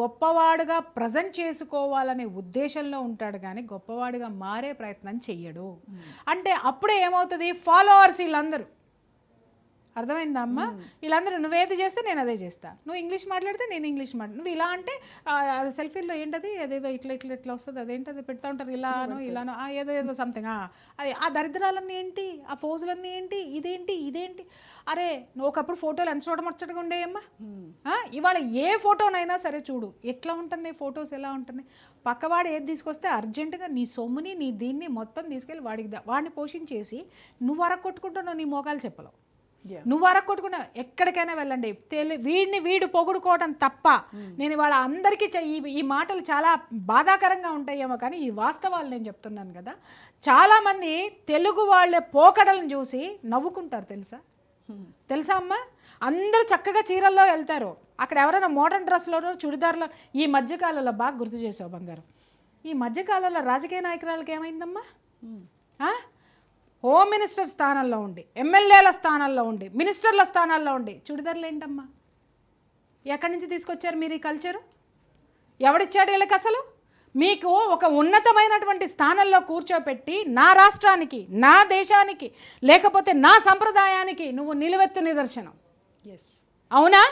గొప్పవాడుగా present చేసుకోవాలనే ఉద్దేశంలో ఉంటాడు కానీ గొప్పవాడిగా మారే ప్రయత్నం చెయ్యడు. అంటే అప్పుడే ఏమవుతుంది? ఫాలోవర్స్ వీళ్ళందరూ. అర్థమైందా అమ్మ? వీళ్ళందరూ నువ్వేది చేస్తే నేను అదే చేస్తా. నువ్వు ఇంగ్లీష్ మాట్లాడితే నేను ఇంగ్లీష్ మాట్లాడు నువ్వు ఇలా అంటే సెల్ఫీలో ఏంటది? అదేదో ఇట్లా ఇట్లా ఇట్లా వస్తుంది అదేంటది? పెడతా ఉంటారు ఇలానో ఇలానో ఆ, ఏదో ఏదో సంథింగ్ అది ఆ దరిద్రాలన్నీ ఏంటి? ఆ ఫోజులన్నీ ఏంటి? ఇదేంటి? ఇదేంటి? అరే నువ్వు ఒకప్పుడు ఫోటోలు ఎంత చూడమచ్చటగా ఉండేయమ్మా? ఆ, ఇవాళ ఏ ఫోటోనైనా సరే చూడు ఎట్లా ఉంటుంది? ఫొటోస్ ఎలా ఉంటుంది? పక్కవాడు ఏది తీసుకొస్తే అర్జెంటుగా నీ సొమ్ముని నీ దీన్ని మొత్తం తీసుకెళ్ళి వాడికి వాడిని పోషించేసి నువ్వు వరకు కొట్టుకుంటున్నావు నీ మోకాలు చెప్పలేవు. నువ్వు వరకు కొట్టుకున్నా ఎక్కడికైనా వెళ్ళండి. తెలి వీడిని వీడు పొగుడుకోవడం తప్ప నేను ఇవాళ అందరికీ ఈ మాటలు చాలా బాధాకరంగా ఉంటాయేమో కానీ ఈ వాస్తవాలు నేను చెప్తున్నాను కదా. చాలామంది తెలుగు వాళ్ళ పోకడలను చూసి నవ్వుకుంటారు తెలుసా? తెలుసా అమ్మా? అందరూ చక్కగా చీరల్లో వెళ్తారు. అక్కడ ఎవరైనా మోడర్న్ డ్రెస్లోనో చుడిదార్లో ఈ మధ్యకాలంలో బాగా గుర్తు చేసావు బంగారం. ఈ మధ్యకాలంలో రాజకీయ నాయకురాలకి ఏమైందమ్మా? ఆ? హోమ్ మినిస్టర్ స్థానంలో ఉండి ఎమ్మెల్యేల స్థానాల్లో ఉండి మినిస్టర్ల స్థానాల్లో ఉండి చుడిదార్లు ఏంటమ్మా? ఎక్కడి నుంచి తీసుకొచ్చారు మీరు ఈ కల్చరు ఎవడిచ్చాడు వీళ్ళకి అసలు? మీకు ఒక ఉన్నతమైనటువంటి స్థానంలో కూర్చోపెట్టి నా రాష్ట్రానికి నా దేశానికి లేకపోతే నా సంప్రదాయానికి నువ్వు నిలువెత్తు నిదర్శనం. ఎస్ అవునా?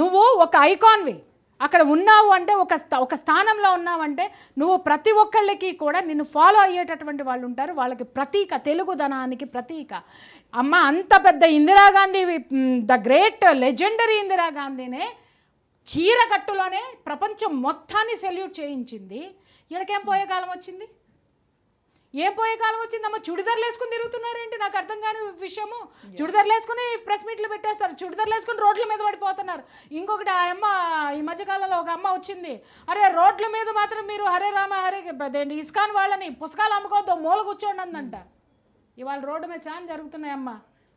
నువ్వు ఒక ఐకాన్వి అక్కడ ఉన్నావు అంటే ఒక ఒక స్థానంలో ఉన్నావంటే నువ్వు ప్రతి ఒక్కళ్ళకి కూడా నిన్ను ఫాలో అయ్యేటటువంటి వాళ్ళు ఉంటారు. వాళ్ళకి ప్రతీక తెలుగుదనానికి ప్రతీక. అమ్మ అంత పెద్ద ఇందిరాగాంధీ ద గ్రేట్ లెజెండరీ ఇందిరాగాంధీనే చీరకట్టులోనే ప్రపంచం మొత్తాన్ని సెల్యూట్ చేయించింది. ఈయనకేం పోయే కాలం వచ్చింది? ఏం పోయే కాలం వచ్చిందమ్మా? చుడిదార్లు వేసుకుని తిరుగుతున్నారేంటి? నాకు అర్థం కాని విషయము. చుడిదార్లు వేసుకుని ప్రెస్ మీట్లు పెట్టేస్తారు. చుడిదార్లు వేసుకుని రోడ్ల మీద పడిపోతున్నారు. ఇంకొకటి ఆ అమ్మ ఈ మధ్యకాలంలో ఒక అమ్మ వచ్చింది. అరే రోడ్ల మీద మాత్రం మీరు హరే రామ హరే అదేంటి ఇస్కాన్ వాళ్ళని పుస్తకాలు అమ్ముకోవద్దు మూల కూర్చోండి అందంట ఇవాళ రోడ్డు మీద చాలా జరుగుతున్నాయి అమ్మ.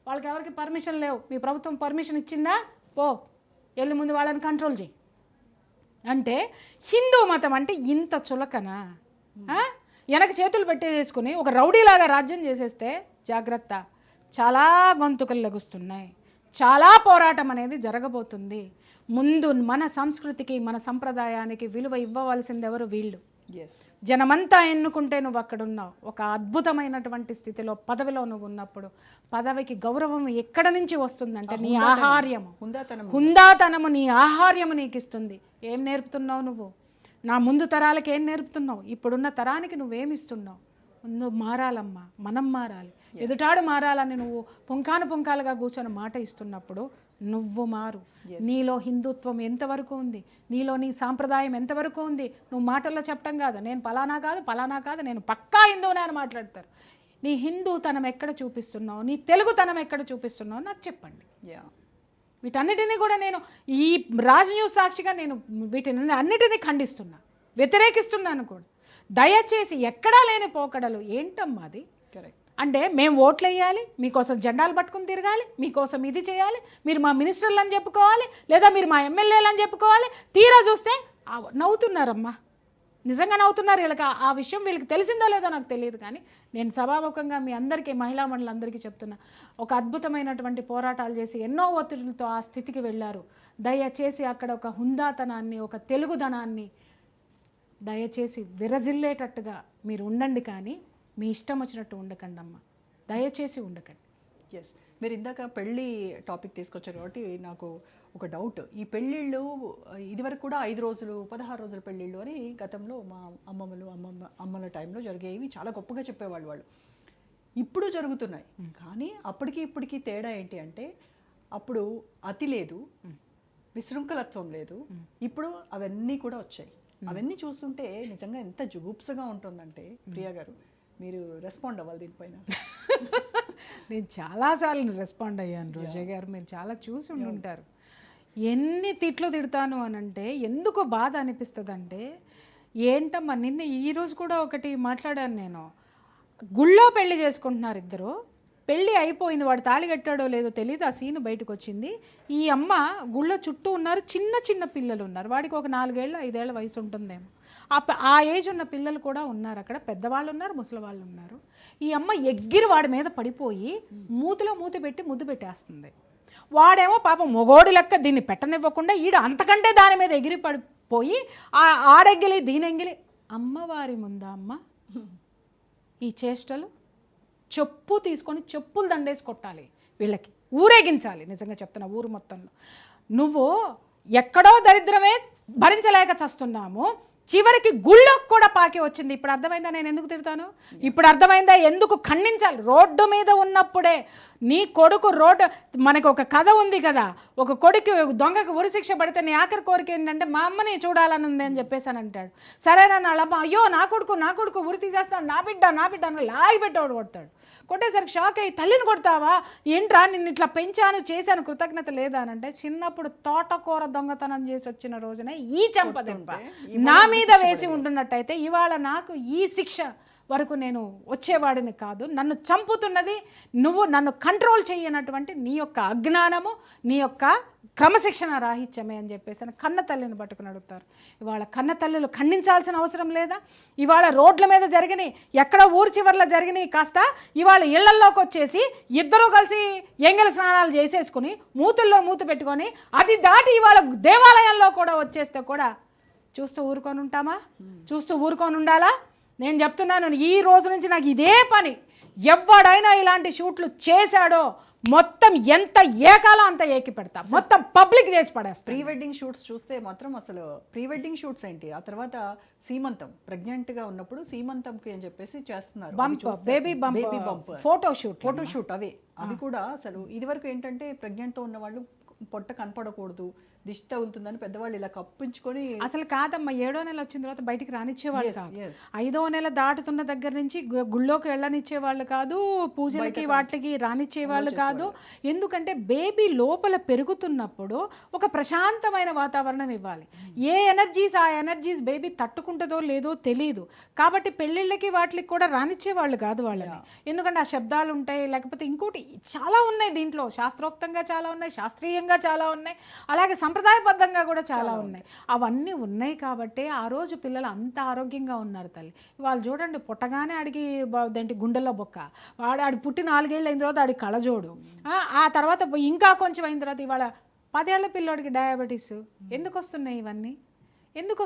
వాళ్ళకి ఎవరికి పర్మిషన్ లేవు. మీ ప్రభుత్వం పర్మిషన్ ఇచ్చిందా? పో. వెళ్ళి ముందు వాళ్ళని కంట్రోల్ చేయి అంటే హిందూ మతం అంటే ఇంత చులకనా? వెనక చేతులు పెట్టేసుకుని ఒక రౌడీలాగా రాజ్యం చేసేస్తే జాగ్రత్త. చాలా గొంతుకలు లెగుస్తున్నాయి. చాలా పోరాటం అనేది జరగబోతుంది. ముందు మన సంస్కృతికి మన సంప్రదాయానికి విలువ ఇవ్వవలసింది ఎవరు వీళ్ళు. ఎస్ జనమంతా ఎన్నుకుంటే నువ్వు అక్కడ ఉన్నావు ఒక అద్భుతమైనటువంటి స్థితిలో పదవిలో నువ్వు ఉన్నప్పుడు పదవికి గౌరవం ఎక్కడ నుంచి వస్తుందంటే నీ ఆహార్యము. హుందాతనం. హుందాతనము నీ ఆహార్యము నీకు ఇస్తుంది ఏం నేర్పుతున్నావు నువ్వు? నా ముందు తరాలకి ఏం నేర్పుతున్నావు? ఇప్పుడున్న తరానికి నువ్వేమిస్తున్నావు నువ్వు మారాలమ్మా మనం మారాలి. ఎదుటాడు మారాలని నువ్వు పుంఖాను పుంఖాలుగా కూర్చొని మాట ఇస్తున్నప్పుడు నువ్వు మారు. నీలో హిందుత్వం ఎంతవరకు ఉంది? నీలో నీ సాంప్రదాయం ఎంతవరకు ఉంది? నువ్వు మాటల్లో చెప్పడం కాదు. నేను పలానా కాదు పలానా కాదు నేను పక్కా హిందువునే అని మాట్లాడతారు. నీ హిందూతనం ఎక్కడ చూపిస్తున్నావు? నీ తెలుగుతనం ఎక్కడ చూపిస్తున్నావు? నాకు చెప్పండి. యా వీటన్నిటినీ కూడా నేను ఈ రాజ్ న్యూస్ సాక్షిగా నేను వీటిని అన్నిటినీ ఖండిస్తున్నా వ్యతిరేకిస్తున్నాను కూడా. దయచేసి ఎక్కడా లేని పోకడలు ఏంటమ్మా అది? కరెక్ట్ అంటే మేము ఓట్లు వేయాలి మీకోసం జెండాలు పట్టుకుని తిరగాలి మీకోసం ఇది చేయాలి మీరు మా మినిస్టర్లు అని చెప్పుకోవాలి లేదా మీరు మా ఎమ్మెల్యేలు అని చెప్పుకోవాలి తీరా చూస్తే నవ్వుతున్నారమ్మా. నిజంగా నవ్వుతున్నారు వీళ్ళకి ఆ- విషయం వీళ్ళకి తెలిసిందో లేదో నాకు తెలియదు కానీ నేను సభాముఖంగా మీ అందరికీ మహిళా మండలందరికీ చెప్తున్నా. ఒక అద్భుతమైనటువంటి పోరాటాలు చేసి ఎన్నో ఒత్తిడులతో ఆ స్థితికి వెళ్ళారు. దయచేసి అక్కడ ఒక హుందాతనాన్ని ఒక తెలుగుదనాన్ని దయచేసి విరజిల్లేటట్టుగా మీరు ఉండండి కానీ మీ ఇష్టం వచ్చినట్టు ఉండకండి అమ్మ. దయచేసి ఉండకండి. ఎస్ మీరు ఇందాక పెళ్ళి టాపిక్ తీసుకొచ్చారు కాబట్టి నాకు ఒక డౌట్. ఈ పెళ్ళిళ్ళు ఇదివరకు కూడా ఐదు రోజులు పదహారు రోజుల పెళ్ళిళ్ళు అని గతంలో మా అమ్మమ్మలు అమ్మమ్మ అమ్మల టైంలో జరిగేవి చాలా గొప్పగా చెప్పేవాళ్ళు వాళ్ళు. ఇప్పుడు జరుగుతున్నాయి. కానీ అప్పటికి ఇప్పటికి తేడా ఏంటి అంటే అప్పుడు అతి లేదు విశృంఖలత్వం లేదు ఇప్పుడు అవన్నీ కూడా వచ్చాయి. అవన్నీ చూస్తుంటే నిజంగా ఎంత జుగుప్సగా ఉంటుందంటే ప్రియా గారు మీరు రెస్పాండ్ అవ్వాలి దీనిపైన. నేను చాలాసార్లు రెస్పాండ్ అయ్యాను రోజా గారు. మీరు చాలా చూసి ఉండి ఉంటారు ఎన్ని తిట్లు తిడతాను అని అంటే ఎందుకు బాధ అనిపిస్తుంది అంటే ఏంటమ్మా నిన్న ఈరోజు కూడా ఒకటి మాట్లాడాను నేను. గుళ్ళో పెళ్ళి చేసుకుంటున్నారు ఇద్దరు. పెళ్ళి అయిపోయింది వాడు తాళి కట్టాడో లేదో తెలియదు ఆ సీన్ బయటకు వచ్చింది ఈ అమ్మ గుళ్ళో చుట్టూ ఉన్నారు చిన్న చిన్న పిల్లలు ఉన్నారు. వాడికి ఒక నాలుగేళ్ళు ఐదేళ్ళ వయసు ఉంటుందేమో. ఆ ఆ ఏజ్ ఉన్న పిల్లలు కూడా ఉన్నారు అక్కడ. పెద్దవాళ్ళు ఉన్నారు ముసలి వాళ్ళు ఉన్నారు. ఈ అమ్మ ఎగ్గిరి వాడి మీద పడిపోయి మూతిలో మూతి పెట్టి ముద్దు పెట్టేస్తుంది. వాడేమో పాపం మొగోడి లెక్క దీన్ని పెట్టనివ్వకుండా ఈడు అంతకంటే దాని మీద ఎగిరి పడిపోయి ఆ ఆడెంగిలి దీనెంగిలి అమ్మవారి ముందా అమ్మ? ఈ చేష్టలు చెప్పు తీసుకొని చెప్పులు దండేసి కొట్టాలి వీళ్ళకి. ఊరేగించాలి నిజంగా చెప్తున్నా ఊరు మొత్తంలో. నువ్వు ఎక్కడో దరిద్రమే భరించలేక చస్తున్నాము. చివరికి గుళ్ళోకి కూడా పాకి వచ్చింది. ఇప్పుడు అర్థమైందా నేను ఎందుకు తిడతాను? ఇప్పుడు అర్థమైందా ఎందుకు ఖండించాలి? రోడ్డు మీద ఉన్నప్పుడే నీ కొడుకు రోడ్డు మనకు ఒక కథ ఉంది కదా. ఒక కొడుకు దొంగకు ఉరిశిక్ష పడితే నీ ఆఖరి కోరిక ఏంటంటే మా అమ్మని చూడాలని ఉంది అని చెప్పేసి అని అంటాడు. సరే నన్ను అలా అయ్యో నా కొడుకు నా కొడుకు ఉరి తీసేస్తాడు. నా బిడ్డ నా బిడ్డ అని లాగి పెట్టాడు కొడతాడు. కొట్టేసరికి షాక్ అయ్యి తల్లిని కొడతావా? ఏంట్రా నిన్ను ఇట్లా పెంచాను చేశాను కృతజ్ఞత లేదా అని అంటే చిన్నప్పుడు తోటకూర దొంగతనం చేసి వచ్చిన రోజునే ఈ చంపదెంప నా మీద వేసి ఉంటున్నట్టయితే ఇవాళ నాకు ఈ శిక్ష వరకు నేను వచ్చేవాడిని కాదు. నన్ను చంపుతున్నది నువ్వు నన్ను కంట్రోల్ చేయనటువంటి నీ యొక్క అజ్ఞానము నీ యొక్క క్రమశిక్షణ రాహిత్యమే అని చెప్పేసి అని కన్న తల్లిని పట్టుకుని అడుగుతారు. ఇవాళ కన్న తల్లులు ఖండించాల్సిన అవసరం లేదా? ఇవాళ రోడ్ల మీద జరిగినాయి ఎక్కడ ఊరు చివర్లో జరిగినాయి కాస్త ఇవాళ ఇళ్ళల్లోకి వచ్చేసి ఇద్దరూ కలిసి ఎంగల స్నానాలు చేసేసుకుని మూతుల్లో మూత పెట్టుకొని అది దాటి ఇవాళ దేవాలయాల్లో కూడా వచ్చేస్తే కూడా చూస్తూ ఊరుకొని ఉంటామా చూస్తూ ఊరుకొని ఉండాలా నేను చెప్తున్నాను ఈ రోజు నుంచి నాకు ఇదే పని. ఎవడైనా ఇలాంటి షూట్లు చేశాడో మొత్తం ఎంత ఏకాలో అంత ఏకి పెడతా. మొత్తం పబ్లిక్ చేసి పడేస్తా. ప్రీ వెడ్డింగ్ షూట్స్ చూస్తే మాత్రం అసలు ప్రీ వెడ్డింగ్ షూట్స్ ఏంటి? ఆ తర్వాత సీమంతం ప్రెగ్నెంట్గా ఉన్నప్పుడు సీమంతంకి అని చెప్పేసి చేస్తున్నారు. Bump baby bump baby bump photo shoot photo shoot అవి. అవి కూడా అసలు ఇదివరకు ఏంటంటే ప్రెగ్నెంట్తో ఉన్న వాళ్ళు పొట్ట కనపడకూడదు. దిష్టి తగులుతుందని పెద్దవాళ్ళు ఇలా కప్పించుకొని అసలు కాదమ్మా ఏడో నెల వచ్చిన తర్వాత బయటికి రానిచ్చేవాళ్ళు కాదు. ఐదో నెల దాటుతున్న దగ్గర నుంచి గుళ్ళోకి వెళ్ళనిచ్చేవాళ్ళు కాదు పూజలకి వాటికి రానిచ్చేవాళ్ళు కాదు. ఎందుకంటే బేబీ లోపల పెరుగుతున్నప్పుడు ఒక ప్రశాంతమైన వాతావరణం ఇవ్వాలి. ఏ ఎనర్జీస్ ఆ ఎనర్జీస్ బేబీ తట్టుకుంటుందో లేదో తెలియదు కాబట్టి పెళ్ళిళ్ళకి వాటికి కూడా రానిచ్చేవాళ్ళు కాదు వాళ్ళని. ఎందుకంటే ఆ శబ్దాలు ఉంటాయి లేకపోతే ఇంకోటి చాలా ఉన్నాయి దీంట్లో. శాస్త్రోక్తంగా చాలా ఉన్నాయి శాస్త్రీయంగా చాలా ఉన్నాయి. అలాగే సంప్రదాయబద్ధంగా కూడా చాలా ఉన్నాయి. అవన్నీ ఉన్నాయి కాబట్టి ఆ రోజు పిల్లలు అంత ఆరోగ్యంగా ఉన్నారు తల్లి. వాళ్ళు చూడండి పుట్టగానే ఆడికి దేంటి గుండెల్లో బొక్క. వాడు ఆడి పుట్టి నాలుగేళ్ళు అయిన తర్వాత ఆడి కళ్ళజోడు. ఆ, ఆ తర్వాత ఇంకా కొంచెం అయిన తర్వాత ఇవాళ పదేళ్ళ పిల్లోడికి డయాబెటీస్ ఎందుకు వస్తున్నాయి ఇవన్నీ? ఎందుకు